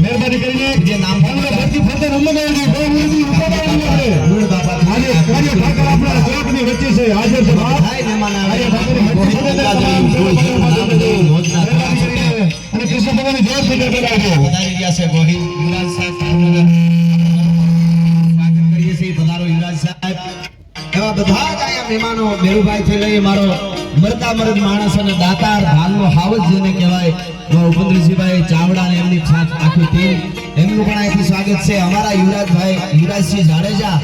મહેરબાની કરીને જે નામ ભરતી થવાનું આપણે. ચોકની વચ્ચે છે હાજર છે થઈ અને કૃષ્ણ ભગવાનની જય શ્રી કૃષ્ણ કરાવજો. રહ્યા છે ગોહિલ યુવરાજ સાહેબ પધારો યુવરાજ સાહેબ એવા બધા જ અહીંયા મહેમાનો મેરુભાઈ થી લઈ મારો મરતા મરદ માણસ અને દાતાર ધાનનો હાવજ જેને કહેવાય એવા ઉપેન્દ્રસિંહભાઈ ચાવડા અને એમની આખી ટીમ, એમનું પણ અહીંથી સ્વાગત છે. અમારા યુવરાજભાઈ, યુવરાજસિંહ જાડેજા